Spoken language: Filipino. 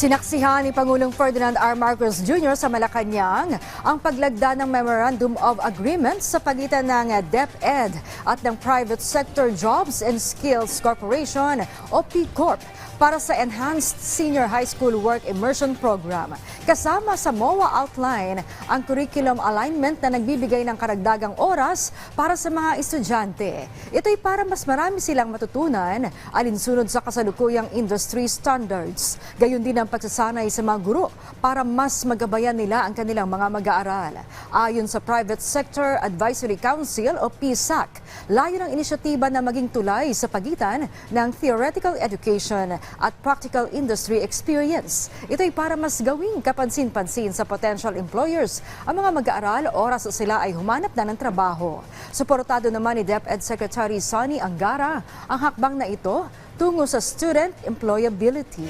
Sinaksihan ni Pangulong Ferdinand R. Marcos Jr. sa Malacanang ang paglagda ng Memorandum of Agreement sa pagitan ng DepEd at ng Private Sector Jobs and Skills Corporation o PCORP para sa Enhanced Senior High School Work Immersion Program. Kasama sa MOA outline ang curriculum alignment na nagbibigay ng karagdagang oras para sa mga estudyante. Ito'y para mas marami silang matutunan alinsunod sa kasalukuyang industry standards. Gayon din ang pagsasanay sa mga guro para mas magabayan nila ang kanilang mga mag-aaral. Ayon sa Private Sector Advisory Council o PSAC, layo ng inisyatiba na maging tulay sa pagitan ng theoretical education at practical industry experience. Ito'y para mas gawing kapansin-pansin sa potential employers ang mga mag-aaral oras sila ay humanap na ng trabaho. Suportado naman ni DepEd Secretary Sonny Angara ang hakbang na ito tungo sa student employability.